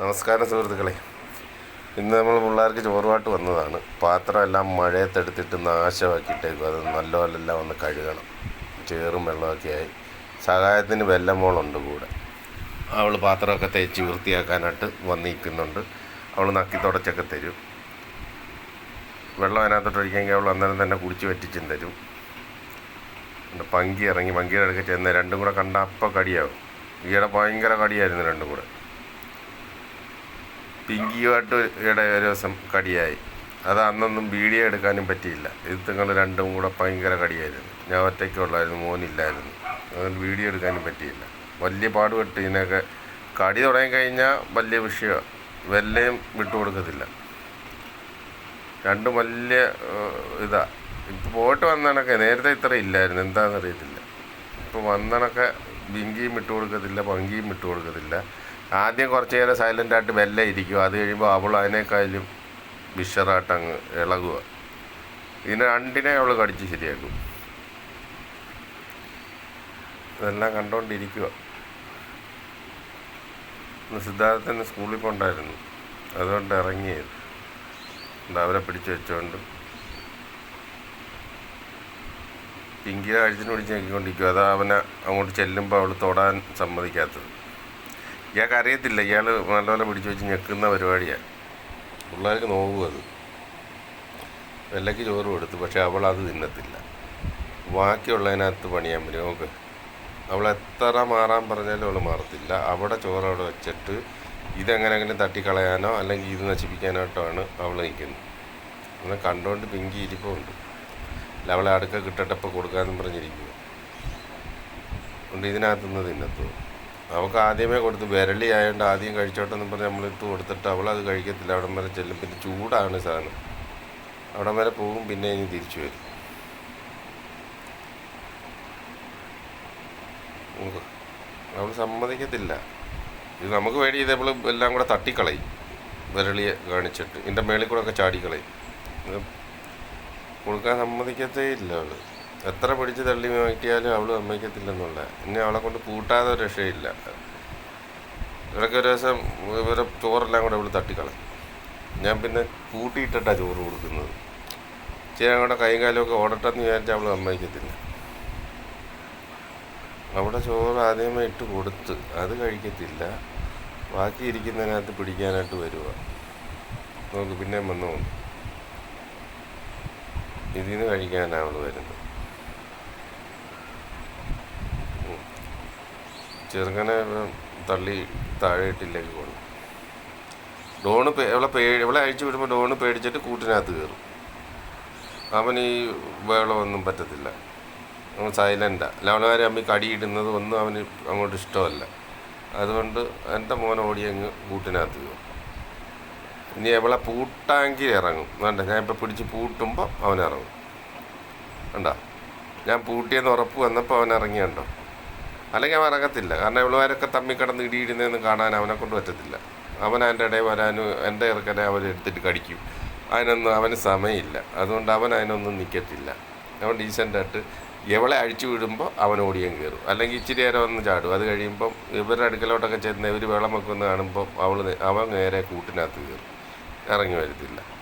നമസ്കാരം സുഹൃത്തുക്കളെ. ഇന്ന് നമ്മൾ പിള്ളേർക്ക് ചോറുപാട്ട് വന്നതാണ്. പാത്രമെല്ലാം മഴയത്തെടുത്തിട്ട് നാശമാക്കിയിട്ടേക്കും. അത് നല്ലപോലെല്ലാം ഒന്ന് കഴുകണം. ചേറും വെള്ളമൊക്കെ ആയി. സഹായത്തിന് വെല്ലമോളുണ്ട് കൂടെ. അവൾ പാത്രമൊക്കെ തേച്ച് വൃത്തിയാക്കാനായിട്ട് വന്നിരിക്കുന്നുണ്ട്. അവൾ നക്കി തുടച്ചൊക്കെ തരും. വെള്ളം അതിനകത്തോട്ട് അവൾ അന്നേരം തന്നെ കുടിച്ച് വറ്റിച്ചും തരും. പങ്കി ഇറങ്ങി പങ്കിയുടെ അടുക്ക ചെന്ന് രണ്ടും കൂടെ കണ്ട അപ്പം കടിയാവും. ഈയിടെ ഭയങ്കര കടിയായിരുന്നു രണ്ടും കൂടെ. പിങ്കിയുമായിട്ട് ഒരു ദിവസം കടിയായി. അത് അന്നൊന്നും വീഡിയോ എടുക്കാനും പറ്റിയില്ല. ഇത് നിങ്ങൾ രണ്ടും കൂടെ ഭയങ്കര കടിയായിരുന്നു. ഞാൻ ഒറ്റയ്ക്കുള്ളായിരുന്നു മോനില്ലായിരുന്നു. അതുകൊണ്ട് വീഡിയോ എടുക്കാനും പറ്റിയില്ല. വലിയ പാടുപെട്ട് ഇതിനൊക്കെ കടി തുടങ്ങി കഴിഞ്ഞാൽ വലിയ വിഷയമാണ് വെല്ലയും വിട്ടുകൊടുക്കത്തില്ല രണ്ടും വലിയ ഇതാ. ഇപ്പോൾ പോയിട്ട് വന്നണക്കെ നേരത്തെ ഇത്ര ഇല്ലായിരുന്നു. എന്താണെന്ന് അറിയത്തില്ല ഇപ്പോൾ വന്നണക്കെ ബിങ്കിയും വിട്ടു കൊടുക്കത്തില്ല പങ്കിയും വിട്ടു കൊടുക്കത്തില്ല. ആദ്യം കുറച്ച് നേരം സൈലന്റ് ആയിട്ട് മെല്ലെ ഇരിക്കും അത് കഴിയുമ്പോൾ അവൾ അതിനേക്കാളും വിഷറായിട്ട് അങ്ങ് ഇളകുക. ഇതിനെ രണ്ടിനെ അവൾ കടിച്ച് ശരിയാക്കും. ഇതെല്ലാം കണ്ടുകൊണ്ടിരിക്കുക ഇന്ന് സിദ്ധാർത്ഥന് സ്കൂളിൽ പോണ്ടായിരുന്നു. അതുകൊണ്ട് ഇറങ്ങിയത്. അവരെ പിടിച്ചു വെച്ചുകൊണ്ട് പിങ്കിയെ അഴിച്ചിന് പിടിച്ച് നോക്കിക്കൊണ്ടിരിക്കും അതാ അവനെ അങ്ങോട്ട് ചെല്ലുമ്പോൾ അവൾ തൊടാൻ സമ്മതിക്കാത്തത്. ഇയാൾക്ക് അറിയത്തില്ല ഇയാൾ നല്ലപോലെ പിടിച്ചു വെച്ച് ഞെക്കുന്ന പരിപാടിയാണ് പിള്ളേർക്ക് നോക്കും അത്. വെല്ലയ്ക്ക് ചോറ് കൊടുത്തു പക്ഷെ അവൾ അത് തിന്നത്തില്ല. ബാക്കിയുള്ളതിനകത്ത് പണിയാൻ പറ്റും. നോക്ക് അവൾ എത്ര മാറാൻ പറഞ്ഞാലും അവൾ മാറത്തില്ല. അവിടെ ചോറ് അവിടെ വെച്ചിട്ട് ഇതെങ്ങനെങ്കിലും തട്ടിക്കളയാനോ അല്ലെങ്കിൽ ഇത് നശിപ്പിക്കാനായിട്ടാണ് അവൾ നിൽക്കുന്നത്. അങ്ങനെ കണ്ടുകൊണ്ട് പിങ്കി ഇരിപ്പുണ്ട്. അല്ല അവളെ അടുക്ക കിട്ടട്ടപ്പോൾ കൊടുക്കാമെന്നും പറഞ്ഞിരിക്കുന്നു അതുകൊണ്ട് ഇതിനകത്തുനിന്ന് തിന്നത്തു അവൾക്ക് ആദ്യമേ കൊടുത്ത് വിരളി ആയതുകൊണ്ട് ആദ്യം കഴിച്ചോട്ടെന്ന് പറഞ്ഞ് നമ്മൾ ഇട്ട് കൊടുത്തിട്ട് അവൾ അത് കഴിക്കത്തില്ല. അവിടം വരെ ചെല്ലും. പിന്നെ ചൂടാണ് സാധനം. അവിടം വരെ പോകും പിന്നെ ഇനി തിരിച്ചു വരും. അവൾ സമ്മതിക്കത്തില്ല. ഇത് നമുക്ക് വേണ്ടി ഇതേപോലെ എല്ലാം കൂടെ തട്ടിക്കളയും. വിരളിയെ കാണിച്ചിട്ട്. ഇതിന്റെ മേളിൽ കൂടെ ഒക്കെ ചാടിക്കളയും. കൊടുക്കാൻ സമ്മതിക്കത്തേ ഇല്ല അവൾ. എത്ര പിടിച്ച് തള്ളി മാറ്റിയാലും അവൾ സമ്മതിക്കത്തില്ലെന്നുള്ള. എന്നെ അവളെ കൊണ്ട് കൂട്ടാതെ ഒരു രക്ഷയില്ല. ഇടയ്ക്ക് ഒരു ദിവസം ഇവരെ ചോറെല്ലാം കൂടെ അവൾ തട്ടിക്കളയും. ഞാൻ പിന്നെ കൂട്ടിയിട്ടിട്ടാണ് ചോറ് കൊടുക്കുന്നത്. ഇച്ചിരി അങ്ങോട്ട് കൈയും കാലമൊക്കെ ഓടട്ടെന്ന് വിചാരിച്ചാൽ അവൾ സമ്മതിക്കത്തില്ല. അവിടെ ചോറ് ആദ്യമേ ഇട്ട് കൊടുത്ത് അത് കഴിക്കത്തില്ല. ബാക്കി ഇരിക്കുന്നതിനകത്ത് പിടിക്കാനായിട്ട് വരിക നോക്ക് പിന്നെയും വന്നു ഇതിൽ നിന്ന് കഴിക്കാനാണ് അവൾ വരുന്നത്. ഇവൻ തള്ളി താഴെ ഇട്ടിലേക്ക് കൊണ്ട്. ഡോണ് ഇവളെ പേ ഇവളെ അഴിച്ചു വിടുമ്പോൾ ഡോണ് പേടിച്ചിട്ട് കൂട്ടിനകത്ത് കയറും. അവൻ ഈ വെള്ളമൊന്നും പറ്റത്തില്ല. അവൻ സൈലന്റാണ് ലവളമാരെ അമ്മി കടിയിടുന്നത് ഒന്നും അവന് അങ്ങോട്ട് ഇഷ്ടമല്ല. അതുകൊണ്ട് എന്റെ മോൻ ഓടി അങ്ങ് കൂട്ടിനകത്ത് കയറും. ഇനി എവളെ പൂട്ടാങ്കിൽ ഇറങ്ങും. വേണ്ട ഞാൻ ഇപ്പോൾ പിടിച്ച് പൂട്ടുമ്പോൾ അവൻ ഇറങ്ങും. കണ്ടോ? ഞാൻ പൂട്ടിയെന്ന് ഉറപ്പ് വന്നപ്പോൾ അവൻ ഇറങ്ങിയുണ്ടോ? അല്ലെങ്കിൽ അവൻ ഇറങ്ങത്തില്ല കാരണം ഇവളുമാരൊക്കെ തമ്മി കിടന്ന് ഇടിയിടുന്നതെന്ന് കാണാൻ അവനെ കൊണ്ട് പറ്റത്തില്ല. അവൻ അതിന്റെ ഇടയിൽ വരാനും എന്റെ ഇറക്കനെ അവൻ എടുത്തിട്ട് കടിക്കും. അതിനൊന്നും അവന് സമയമില്ല. അതുകൊണ്ട് അവൻ അതിനൊന്നും നിൽക്കത്തില്ല. അവൻ ഡീസന്റായിട്ട് എവളെ അഴിച്ചു വിടുമ്പോൾ അവൻ ഓടിയും കയറും. അല്ലെങ്കിൽ ഇച്ചിരി നേരം ഒന്ന് ചാടും. അത് കഴിയുമ്പം ഇവരുടെ അടുക്കലോട്ടൊക്കെ ചെന്ന് ഇവർ വെള്ളം വെക്കുന്ന കാണുമ്പോൾ അവൾ അവൻ നേരെ കൂട്ടിനകത്ത് കയറും. ഇറങ്ങി വരത്തില്ല.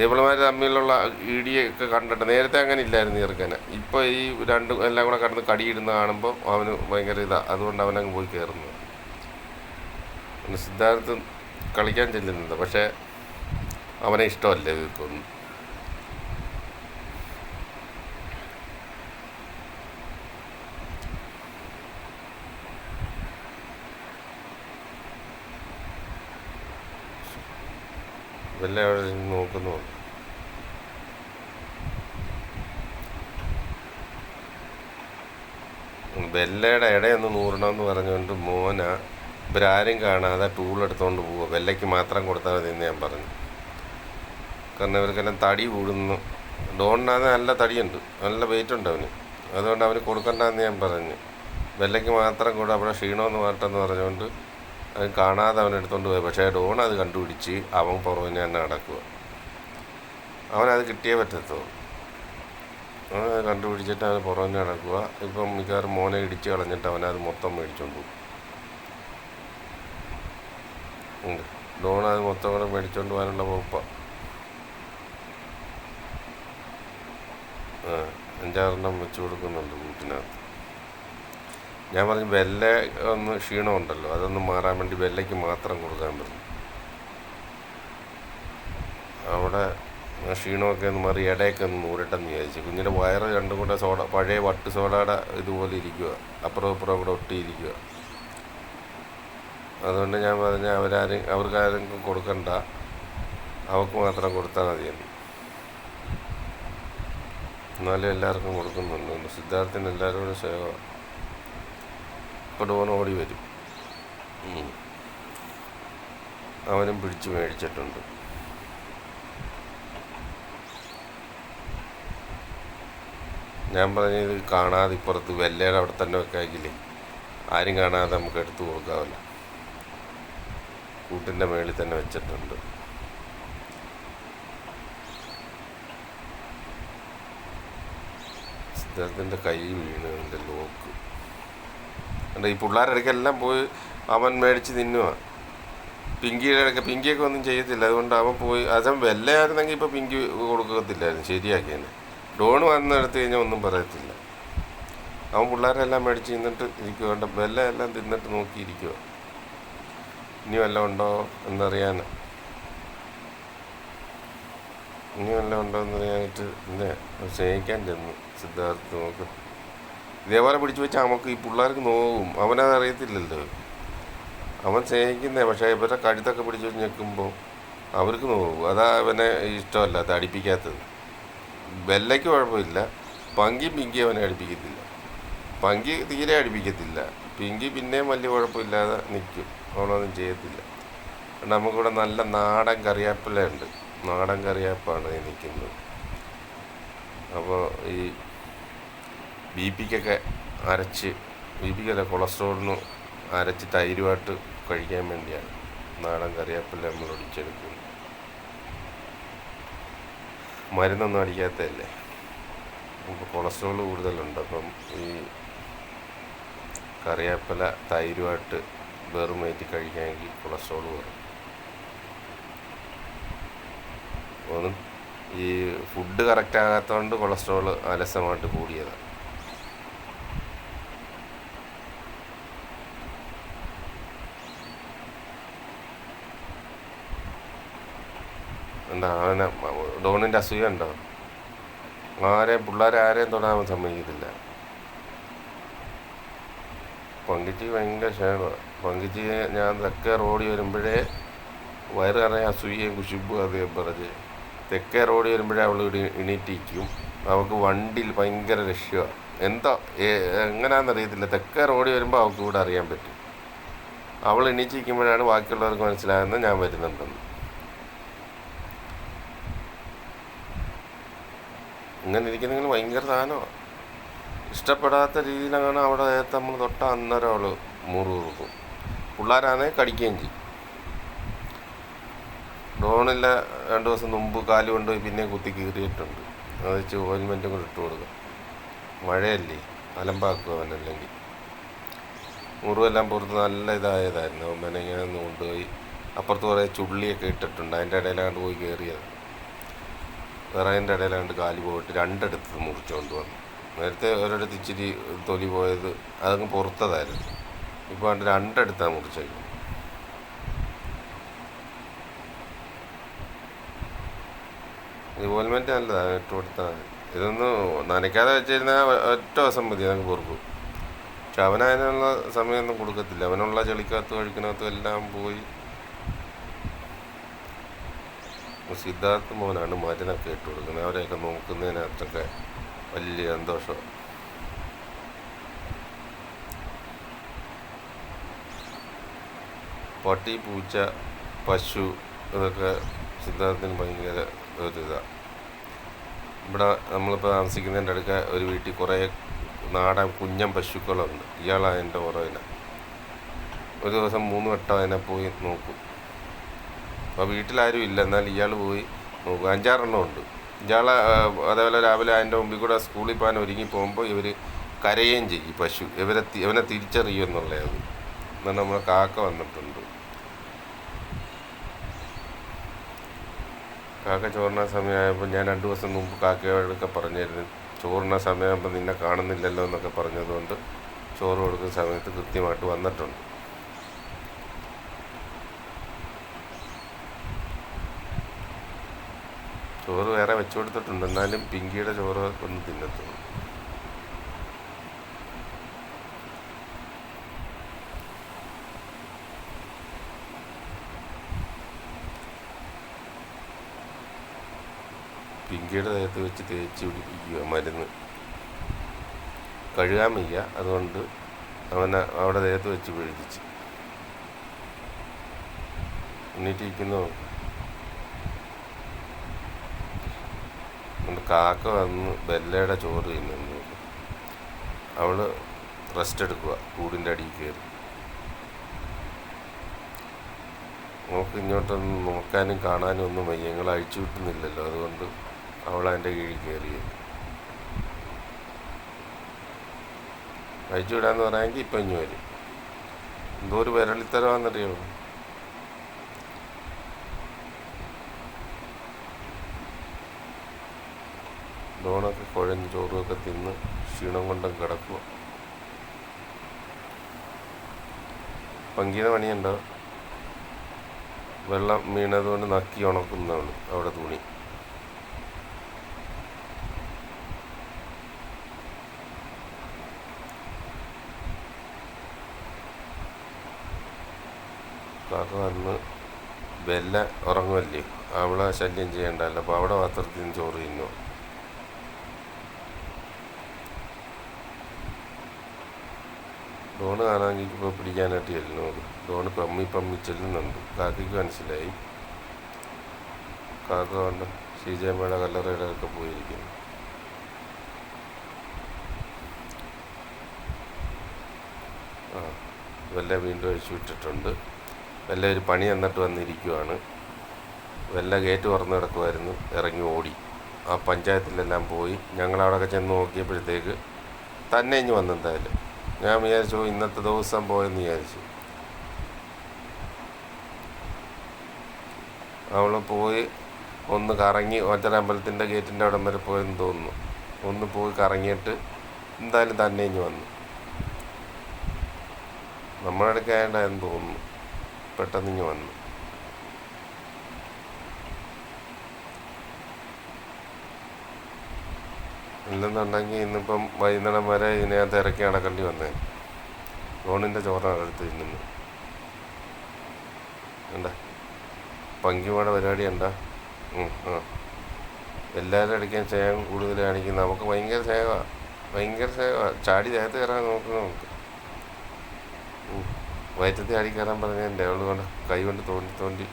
ഇവളുമാർ തമ്മിലുള്ള ഇടിയൊക്കെ കണ്ടിട്ട് നേരത്തെ അങ്ങനെ ഇല്ലായിരുന്നു ചെറുക്കന്. ഇപ്പോൾ ഈ രണ്ടും എല്ലാം കൂടെ കടന്ന് കടിയിടുന്ന കാണുമ്പോൾ അവന് ഭയങ്കര ഇതാണ് അതുകൊണ്ട് അവനങ്ങ് പോയി കയറുന്നത് പിന്നെ സിദ്ധാർത്ഥ് കളിക്കാൻ ചെല്ലുന്നുണ്ട്. പക്ഷേ അവനെ ഇഷ്ടമല്ല ഇവർക്കൊന്നും വല്ല അവിടെ നിന്ന് നോക്കുന്നുണ്ട്. വെല്ലയുടെ ഇടയൊന്ന് നൂറണമെന്ന് പറഞ്ഞുകൊണ്ട് മോന ഇവരാരും കാണാതെ ടൂൾ എടുത്തുകൊണ്ട് പോവുക വെല്ലയ്ക്ക് മാത്രം കൊടുത്താൽ മതി എന്ന് ഞാൻ പറഞ്ഞു. കാരണം ഇവർക്കെല്ലാം തടി കൂടുന്നു. ഡോണിനകത്ത് നല്ല തടിയുണ്ട്. നല്ല വെയിറ്റ് ഉണ്ട് അവന്. അതുകൊണ്ട് അവന് കൊടുക്കണ്ടെന്ന് ഞാൻ പറഞ്ഞു. വെല്ലയ്ക്ക് മാത്രം കൂടെ അവിടെ ക്ഷീണമെന്ന് മാറട്ടെന്ന് പറഞ്ഞുകൊണ്ട് അത് കാണാതെ അവൻ എടുത്തുകൊണ്ട് പോയി. പക്ഷേ ഡോൺ അത് കണ്ടുപിടിച്ച് അവൻ പുറമെ തന്നെ നടക്കുക അവനത് കിട്ടിയേ പറ്റത്തുള്ളൂ. അവനത് കണ്ടുപിടിച്ചിട്ട് അവൻ പുറകിന് നടക്കുക ഇപ്പം മിക്കവാറും മോനെ ഇടിച്ച് കളഞ്ഞിട്ട് അവനത് മൊത്തം മേടിച്ചുകൊണ്ട് പോകും ഡോൺ അത് മൊത്തം കൂടെ മേടിച്ചോണ്ട് പോകാനുള്ള വകുപ്പാണ് അഞ്ചാറെണ്ണം വെച്ച് കൊടുക്കുന്നുണ്ട് വീട്ടിനകത്ത്. ഞാൻ പറഞ്ഞു വെല്ല ഒന്ന് ക്ഷീണമുണ്ടല്ലോ അതൊന്ന് മാറാൻ വേണ്ടി വെല്ലയ്ക്ക് മാത്രം കൊടുക്കാൻ പറഞ്ഞു. അവിടെ ക്ഷീണമൊക്കെ ഒന്ന് മാറി ഇടയൊക്കെ ഒന്ന് നൂറിട്ടെന്ന് വിചാരിച്ചു. കുഞ്ഞിന്റെ വയറ് രണ്ടും കൂടെ സോഡ പഴയ വട്ട് സോഡയുടെ ഇതുപോലെ ഇരിക്കുക അപ്പുറം ഇപ്പുറം കൂടെ ഒട്ടിയിരിക്കുക അതുകൊണ്ട് ഞാൻ പറഞ്ഞ അവരാരും അവർക്ക് ആരെങ്കിലും കൊടുക്കണ്ട. അവർക്ക് മാത്രം കൊടുത്താൽ മതിയെന്ന്. എന്നാലും എല്ലാവർക്കും കൊടുക്കുന്നുണ്ട്. സിദ്ധാർത്ഥിന് എല്ലാവരോടും സേവ ഡോൺ ഓടി വരും. അവനും പിടിച്ചു മേടിച്ചിട്ടുണ്ട്. ഞാൻ പറഞ്ഞത് കാണാതെ ഇപ്പുറത്ത് വെല്ലയുടെ അവിടെ തന്നെ വെക്കാമെങ്കിലേ ആരും കാണാതെ നമുക്ക് എടുത്തു കൊടുക്കാമല്ലോ. കൂട്ടിന്റെ മേളിൽ തന്നെ വെച്ചിട്ടുണ്ട്. സിദ്ധാർത്ഥിന്റെ കൈ വീണ് അതിന്റെ ലോക്ക്. അല്ല ഈ പിള്ളേരിടയ്ക്കെല്ലാം പോയി അവൻ മേടിച്ച് തിന്നുക പിങ്കിയുടെ ഇടയ്ക്ക് പിങ്കിയൊക്കെ ഒന്നും ചെയ്യത്തില്ല. അതുകൊണ്ട് അവൻ പോയി. അതം വെല്ലയായിരുന്നെങ്കിൽ ഇപ്പോൾ പിങ്കി കൊടുക്കത്തില്ലായിരുന്നു ശരിയാക്കിയതിന് ഡോൺ വന്നെടുത്ത് കഴിഞ്ഞാൽ ഒന്നും പറയത്തില്ല. അവൻ പിള്ളേരെല്ലാം മേടിച്ച് തിന്നിട്ട് ഇരിക്കുക വെല്ല എല്ലാം തിന്നിട്ട് നോക്കിയിരിക്കുക ഇനി വല്ലതും ഉണ്ടോ എന്നറിയാൻ. ഇനി വല്ലതും ഉണ്ടോ എന്നറിയാനായിട്ട് എന്താ സ്നേഹിക്കാൻ ചെന്നു. സിദ്ധാർത്ഥ് നോക്ക്. ഇതേപോലെ പിടിച്ചു വെച്ചാൽ നമുക്ക് ഈ പിള്ളേർക്ക് നോവും. അവനത് അറിയത്തില്ലല്ലോ. അവൻ സ്നേഹിക്കുന്നേ പക്ഷേ ഇവരുടെ കഴുത്തൊക്കെ പിടിച്ചു വെച്ച് ഞെക്കുമ്പോൾ അവർക്ക് നോവും. അതാ അവനെ ഇഷ്ടമല്ല അത് അടിപ്പിക്കാത്തത്. ബെല്ലയ്ക്ക് കുഴപ്പമില്ല. പങ്കി പിങ്കി അവനെ അടിപ്പിക്കത്തില്ല. പങ്കി തീരെ അടിപ്പിക്കത്തില്ല. പിങ്കി പിന്നെയും വലിയ കുഴപ്പമില്ലാതെ നിൽക്കും അവളൊന്നും ചെയ്യത്തില്ല. നമുക്കിവിടെ നല്ല നാടൻ കറിയാപ്പിലുണ്ട് നാടൻ കറിയാപ്പാണ് നിൽക്കുന്നത്. അപ്പോൾ ഈ ബി പിക്കൊക്കെ അരച്ച് ബി പിക്കല്ല കൊളസ്ട്രോളിന് അരച്ച് തൈരുമായിട്ട് കഴിക്കാൻ വേണ്ടിയാണ്. നാടൻ കറിവേപ്പില നമ്മൾ ഒടിച്ചെടുക്കുന്നത്. മരുന്നൊന്നും അടിക്കാത്തതല്ലേ? നമുക്ക് കൊളസ്ട്രോൾ കൂടുതലുണ്ട്. അപ്പം ഈ കറിവേപ്പില തൈരുമായിട്ട് വെറുമേറ്റി കഴിക്കാമെങ്കിൽ കൊളസ്ട്രോൾ കുറയും. ഒന്നും ഈ ഫുഡ് കറക്റ്റ് ആകാത്തതുകൊണ്ട് കൊളസ്ട്രോൾ അലസമായിട്ട് കൂടിയതാണ്. എന്താ അവനെ ഡോണിന്റെ അസൂയ ഉണ്ടോ? ആരെയും പിള്ളേരെ ആരെയും തൊടാൻ സമ്മതിക്കത്തില്ല. പങ്കിച്ചി ഭയങ്കര ക്ഷേമമാണ് പങ്കിച്ചി ഞാൻ തെക്കേ റോഡിൽ വരുമ്പോഴേ വയറ് നിറയെ അസൂയയും കുശിപ്പും അതേ പറഞ്ഞ് തെക്കേ റോഡിൽ വരുമ്പോഴേ അവൾ ഇടി എണീറ്റിരിക്കും. അവൾക്ക് വണ്ടിയിൽ ഭയങ്കര ലക്ഷ്യമാണ് എന്താ എങ്ങനെയാണെന്നറിയത്തില്ല തെക്കേ റോഡിൽ വരുമ്പോൾ അവൾക്ക് ഇവിടെ അറിയാൻ പറ്റും. അവൾ എണീച്ചിരിക്കുമ്പോഴാണ് ബാക്കിയുള്ളവർക്ക് മനസ്സിലാകുന്നത് ഞാൻ വരുന്നുണ്ടെന്ന്. ഇങ്ങനെ ഇരിക്കുന്നെങ്കിൽ ഭയങ്കര സാധനമാണ് ഇഷ്ടപ്പെടാത്ത രീതിയിലാണ് അവിടെ നേരത്തെ നമ്മൾ തൊട്ട അന്നേരം അവൾ കൊടുക്കും പിള്ളേരാണെങ്കിൽ കടിക്കുകയും ചെയ്യും. ഡോണില്ല രണ്ട് ദിവസം മുമ്പ് കാൽ കൊണ്ടുപോയി പിന്നെ കുത്തി കീറിയിട്ടുണ്ട്. അത് വെച്ച് ഓയിൽമെന്റും കൂടെ ഇട്ട് കൊടുക്കും. മഴയല്ലേ? അലമ്പാക്കുക അവനല്ലെങ്കിൽ. മുറിവെല്ലാം പുറത്ത് നല്ല ഇതായതായിരുന്നു. അവൻ മെനങ്ങാന്ന് കൊണ്ടുപോയി. അപ്പുറത്ത് കുറേ ചുള്ളിയൊക്കെ ഇട്ടിട്ടുണ്ട്. അതിന്റെ ഇടയിലാണ്ട് പോയി കയറിയത്. വിറകിന്റെ ഇടയിലാണ്ട് കാൽ പോയിട്ട് രണ്ടിടത്ത് മുറിച്ചുകൊണ്ട് വന്നു നേരത്തെ ഒരിടത്ത് ഇച്ചിരി തൊലി പോയത് അതങ്ങ് പുറത്തതായിരുന്നു. ഇപ്പോൾ അതിന്റെ രണ്ടിടത്താണ് മുറിച്ചേക്കുന്നത് ഈ നല്ലതാണ് ഇട്ട് കൊടുത്താൽ ഇതൊന്ന് നനയ്ക്കാതെ വെച്ചിരുന്നാൽ ഒറ്റ ദിവസം മതി നമുക്ക് പൊറുക്കും. പക്ഷെ അവനതിനുള്ള സമയമൊന്നും കൊടുക്കത്തില്ല. അവനുള്ള ചെളിക്കകത്തും കഴിക്കുന്നകത്തും എല്ലാം പോയി സിദ്ധാർത്ഥ മോനാണ് മരുന്നൊക്കെ ഇട്ട് കൊടുക്കുന്നത്. അവരെയൊക്കെ നോക്കുന്നതിനകത്തൊക്കെ വലിയ സന്തോഷമാണ് പട്ടി പൂച്ച പശു ഇതൊക്കെ സിദ്ധാർത്ഥത്തിന് ഭയങ്കര ഒരു ഇതാണ് ഇവിടെ നമ്മളിപ്പോൾ താമസിക്കുന്നതിന്റെ അടുക്ക ഒരു വീട്ടിൽ കുറേ നാടൻ കുഞ്ഞൻ പശുക്കളുണ്ട്. ഇയാളതിന്റെ ഓരോ പുറകില. ഒരു ദിവസം മൂന്ന് വട്ടം അതിനെ പോയി നോക്കും. അപ്പോൾ വീട്ടിലാരും ഇല്ല. എന്നാൽ ഇയാൾ പോയി നോക്കും. അഞ്ചാറെണ്ണം ഉണ്ട്. ഇയാൾ അതേപോലെ രാവിലെ അതിന്റെ മുമ്പിൽ കൂടെ സ്കൂളിൽ പോകാൻ ഒരുങ്ങി പോകുമ്പോൾ ഇവർ കരയുകയും ചെയ്യും. പശു ഇവരെ ഇവനെ തിരിച്ചറിയും എന്നുള്ളത് എന്നാൽ നമ്മൾ കാക്ക വന്നിട്ടുണ്ട്. കാക്ക ചോറിന സമയമായപ്പോൾ ഞാൻ രണ്ട് ദിവസം മുമ്പ് കാക്കയോടൊക്കെ പറഞ്ഞിരുന്നു ചോറിന സമയമാകുമ്പോൾ നിന്നെ കാണുന്നില്ലല്ലോ എന്നൊക്കെ പറഞ്ഞതുകൊണ്ട് ചോറ് കൊടുക്കുന്ന സമയത്ത് കൃത്യമായിട്ട് വന്നിട്ടുണ്ട്. ചോറ് വേറെ വെച്ചു കൊടുത്തിട്ടുണ്ട്. എന്നാലും പിങ്കിയുടെ ചോറ് ഒന്ന് തിന്നത്തുള്ളൂ. പിങ്കിയുടെ ദേഹത്ത് വെച്ച് തേച്ച് പിടിപ്പിക്കുക മരുന്ന്. കഴുകാൻ വയ്യ. അതുകൊണ്ട് അവനെ അവിടെ ദേഹത്ത് വെച്ച് പിടിപ്പിച്ച്. എണ്ണീറ്റിരിക്കുന്നു അതുകൊണ്ട് കാക്ക വന്ന് ബെല്ലയുടെ ചോറ് തിന്നുന്നു അവൾ റെസ്റ്റ് എടുക്കുക കൂടിന്റെ അടിയിൽ കയറി. നമുക്ക് ഇങ്ങോട്ടൊന്നും നോക്കാനും കാണാനും ഒന്നും വയ്യ. അഴിച്ചു വിട്ടുന്നില്ലല്ലോ. അതുകൊണ്ട് അവൾ അതിന്റെ കീഴിൽ കയറി അഴിച്ചു വിടാന്ന് പറയാമെങ്കിൽ ഇപ്പം ഇഞ്ഞു വരും. എന്തോ ഒരു വിരളിത്തരമാണെന്നറിയോ ലോണൊക്കെ കുഴഞ്ഞ് ചോറുമൊക്കെ തിന്ന് ക്ഷീണം കൊണ്ടും കിടക്കുക പങ്കിയുടെ പണിയുണ്ടോ? വെള്ളം വീണതുകൊണ്ട് നക്കി ഉണക്കുന്നതാണ് അവിടെ തുണി. കാക്ക വന്ന് ബെല്ല ഉറങ്ങുമല്ലേ? അവളെ ശല്യം ചെയ്യണ്ടല്ലോ. അപ്പോൾ അവിടെ പാത്രത്തിൽ നിന്ന് ചോറ് തിന്നു ഡോണ് കാണാമെങ്കിൽ ഇപ്പോൾ പിടിക്കാനായിട്ട് ചെല്ലുന്നു ഡോണ് പമ്മി പമ്മി ചെല്ലുന്നുണ്ട്. കാക്കയ്ക്ക് മനസ്സിലായി. കാക്ക കൊണ്ട്? ശ്രീജയമ്മയുടെ കല്ലറയിലൊക്കെ പോയിരിക്കുന്നു. ആ വെല്ല വീണ്ടും അഴിച്ചു വിട്ടിട്ടുണ്ട്. വെല്ല ഒരു പണി എന്നിട്ട് വന്നിരിക്കുവാണ്. വെല്ല ഗേറ്റ് തുറന്ന് കിടക്കുമായിരുന്നു ഇറങ്ങി ഓടി. ആ പഞ്ചായത്തിലെല്ലാം പോയി. ഞങ്ങളവിടെയൊക്കെ ചെന്ന് നോക്കിയപ്പോഴത്തേക്ക് തന്നെ ഇഞ്ഞ് വന്നെന്തായാലും. ഞാൻ വിചാരിച്ചു ഇന്നത്തെ ദിവസം പോയെന്ന് വിചാരിച്ചു. അവൾ പോയി ഒന്ന് കറങ്ങി ഒറ്റരമ്പലത്തിന്റെ ഗേറ്റിന്റെ അവിടം വരെ പോയെന്ന് തോന്നുന്നു. ഒന്ന് പോയി കറങ്ങിയിട്ട് എന്തായാലും തന്നെ ഇഞ്ഞ് വന്നു. എന്ന് തോന്നുന്നു. പെട്ടെന്ന് ഇഞ്ഞ് വന്നു. ഇല്ലെന്നുണ്ടെങ്കിൽ ഇന്നിപ്പം വൈകുന്നേരം വരെ ഇതിനകത്ത് ഇറക്കി നടക്കേണ്ടി വന്നേ. ലോണിന്റെ ചോറാണ് എടുത്ത് ഇന്നു എന്താ പങ്കിമയുടെ പരിപാടി എന്താ ആ. എല്ലാവരും അടിക്കാൻ സ്നേഹം കൂടുതൽ കാണിക്കുന്ന. നമുക്ക് ഭയങ്കര സേവ ഭയങ്കര സേവ ചാടി ദേഹത്ത് കയറാൻ നോക്കുന്നു നമുക്ക്. വയറ്റത്തിൽ ആടി കയറാൻ പറഞ്ഞതിന്റെ അവൾ കൊണ്ട് കൈ കൊണ്ട് തോണ്ടി തോണ്ടി.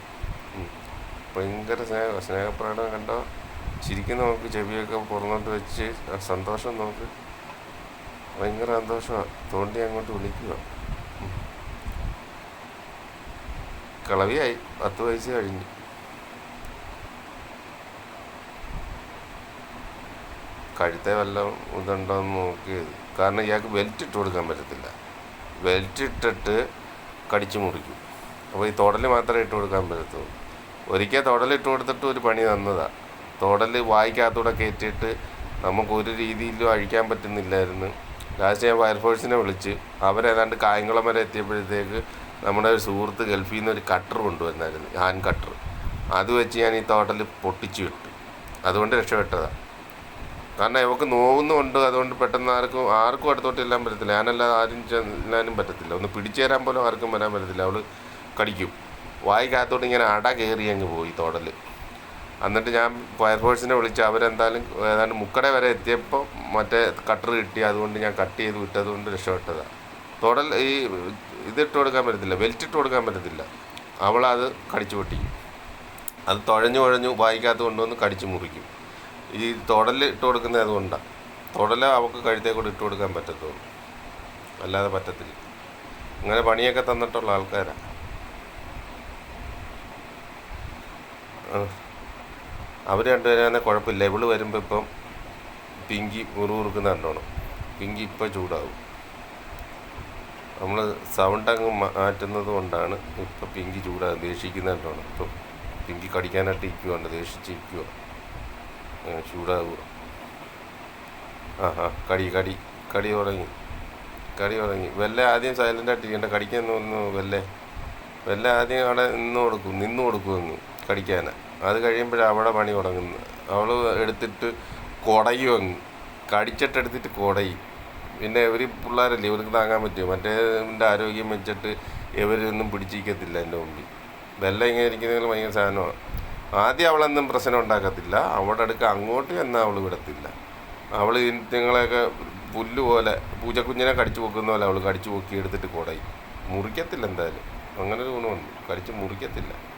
ഭയങ്കര സ്നേഹ സ്നേഹപ്രകടനം കണ്ടോ? ചിരിക്കുന്ന നമുക്ക് ചെവിയൊക്കെ പുറന്നോട്ട് വെച്ച് സന്തോഷം നമുക്ക് ഭയങ്കര സന്തോഷമാണ് തോണ്ടി അങ്ങോട്ട് വിളിക്കുക. കളവിയായി. പത്ത് വയസ്സ് കഴിഞ്ഞു. കഴുത്തെ വല്ല ഇതുണ്ടോ എന്ന് നോക്കിയത് കാരണം ഇയാൾക്ക് ബെൽറ്റ് ഇട്ട് കൊടുക്കാൻ പറ്റത്തില്ല. ബെൽറ്റ് ഇട്ടിട്ട് കടിച്ചു മുറിക്കും. അപ്പോൾ ഈ തൊടൽ മാത്രമേ ഇട്ട് കൊടുക്കാൻ പറ്റത്തുള്ളൂ. ഒരിക്കൽ തൊടലിട്ട് കൊടുത്തിട്ട് ഒരു പണി തന്നതാണ് തൊടൽ വായിക്കകത്തൂടെ കയറ്റിയിട്ട് നമുക്കൊരു രീതിയിലും അഴിക്കാൻ പറ്റുന്നില്ലായിരുന്നു. ലാസ്റ്റ് ഞാൻ ഫയർഫോഴ്സിനെ വിളിച്ച് അവരേതാണ്ട് കായംകുളം വരെ എത്തിയപ്പോഴത്തേക്ക് നമ്മുടെ ഒരു സുഹൃത്ത് ഗൾഫിൽ നിന്ന് ഒരു കട്ടർ കൊണ്ടുവന്നായിരുന്നു ഹാൻഡ് കട്ടർ അത് വെച്ച് ഞാൻ ഈ തോട്ടൽ പൊട്ടിച്ചു വിട്ടു. അതുകൊണ്ട് രക്ഷപ്പെട്ടതാണ് കാരണം ഇവക്ക് നോവുന്നുണ്ട് അതുകൊണ്ട് പെട്ടെന്ന് ആർക്കും ആർക്കും അടുത്തോട്ട് എല്ലാം പറ്റത്തില്ല. ഞാനല്ലാതെ ആരും ചെല്ലാനും പറ്റത്തില്ല. ഒന്ന് പിടിച്ചു തരാൻ പോലും ആർക്കും വരാൻ പറ്റത്തില്ല. അവൾ കടിക്കും. വായിക്കകത്തോട്ട് ഇങ്ങനെ അട കയറി അങ്ങ് പോയി തോടൽ എന്നിട്ട് ഞാൻ ഫയർഫോഴ്സിനെ വിളിച്ച്. അവരെന്തായാലും ഏതാണ്ട് മുക്കട വരെ എത്തിയപ്പോൾ മറ്റേ കട്ടർ കിട്ടി. അതുകൊണ്ട് ഞാൻ കട്ട് ചെയ്ത് വിട്ടതുകൊണ്ട് രക്ഷപ്പെട്ടതാണ് തുടൽ ഈ ഇതിട്ട് കൊടുക്കാൻ പറ്റത്തില്ല ബെൽറ്റ് ഇട്ട് കൊടുക്കാൻ പറ്റത്തില്ല. അവളത് കടിച്ചു പൊട്ടിക്കും. അത് തുഴഞ്ഞു കുഴഞ്ഞു വായിക്കാത്ത കൊണ്ടുവന്ന് കടിച്ചു മുറിക്കും. ഈ തൊടൽ ഇട്ട് കൊടുക്കുന്നത് അതുകൊണ്ടാണ് തുടല അവൾക്ക് കഴുത്തേ കൂടെ ഇട്ട് കൊടുക്കാൻ പറ്റത്തുള്ളൂ. അല്ലാതെ പറ്റത്തില്ല. അങ്ങനെ പണിയൊക്കെ തന്നിട്ടുള്ള ആൾക്കാരാണ് അവർ രണ്ടുപേരും കുഴപ്പമില്ല. ഇവൾ വരുമ്പോൾ ഇപ്പം പിങ്കി മുറുകുറുക്കുന്ന കണ്ടോണം പിങ്കി ഇപ്പം ചൂടാവും. നമ്മൾ സൗണ്ട് അങ്ങ് മാറ്റുന്നത് കൊണ്ടാണ് ഇപ്പം പിങ്കി ചൂടാ ദേഷിക്കുന്ന കണ്ടോണം ഇപ്പം പിങ്കി കടിക്കാനായിട്ട് ഇരിക്കുവാണ് ദേഷിച്ചിരിക്കുക ചൂടാവുക ആ ആ കടി കടി കടി തുടങ്ങി കടി തുടങ്ങി വെല്ല ആദ്യം സൈലന്റായിട്ട് ഇരിക്കണ്ട. കടിക്കാൻ തോന്നുന്നു വെല്ലേ. വെല്ല ആദ്യം അവിടെ നിന്ന് കൊടുക്കും നിന്ന് കൊടുക്കുമെന്ന് കടിക്കാൻ അത് കഴിയുമ്പോഴാണ് അവളെ പണി തുടങ്ങുന്നത്. അവൾ എടുത്തിട്ട് കുടയും അങ്ങ്. കടിച്ചിട്ടെടുത്തിട്ട് കുടയും. പിന്നെ ഇവർ പിള്ളേരല്ലേ ഇവർക്ക് താങ്ങാൻ പറ്റുമോ? മറ്റേതിന്റെ ആരോഗ്യം വെച്ചിട്ട് ഇവരൊന്നും പിടിച്ചിരിക്കത്തില്ല എന്റെ മുമ്പിൽ. ഇതെല്ലാം ഇങ്ങനെ ഇരിക്കുന്നതിൽ ഭയങ്കര സാധനമാണ്. ആദ്യം അവളൊന്നും പ്രശ്നം ഉണ്ടാക്കത്തില്ല. അവിടെ അടുക്ക അങ്ങോട്ട് എന്നാൽ അവൾ വിടത്തില്ല. അവൾ നിങ്ങളെയൊക്കെ പുല്ല് പോലെ പൂജക്കുഞ്ഞിനെ കടിച്ചു പൊക്കുന്ന പോലെ അവൾ കടിച്ചു പൊക്കി എടുത്തിട്ട് കുടയും. മുറിക്കത്തില്ല എന്തായാലും. അങ്ങനെ ഒരു ഗുണമുണ്ട്. കടിച്ച് മുറിക്കത്തില്ല.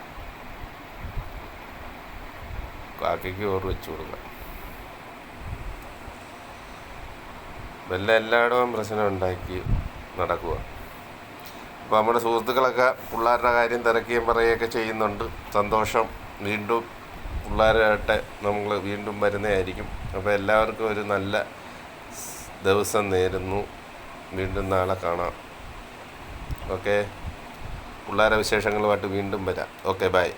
കാക്കയ്ക്ക് ഓർ വെച്ചു കൊടുക്കാം. വല്ല എല്ലായിടവും പ്രശ്നം ഉണ്ടാക്കി നടക്കുക അപ്പോൾ നമ്മുടെ സുഹൃത്തുക്കളൊക്കെ പിള്ളേരുടെ കാര്യം തിരക്കുകയും പറയുകയൊക്കെ ചെയ്യുന്നുണ്ട്. സന്തോഷം വീണ്ടും പിള്ളേരായിട്ട് നമ്മൾ വീണ്ടും വരുന്നതായിരിക്കും. അപ്പോൾ എല്ലാവർക്കും ഒരു നല്ല ദിവസം നേരുന്നു. വീണ്ടും നാളെ കാണാം. ഓക്കെ? പിള്ളേരെ വിശേഷങ്ങളുമായിട്ട് വീണ്ടും വരാം. Okay bye.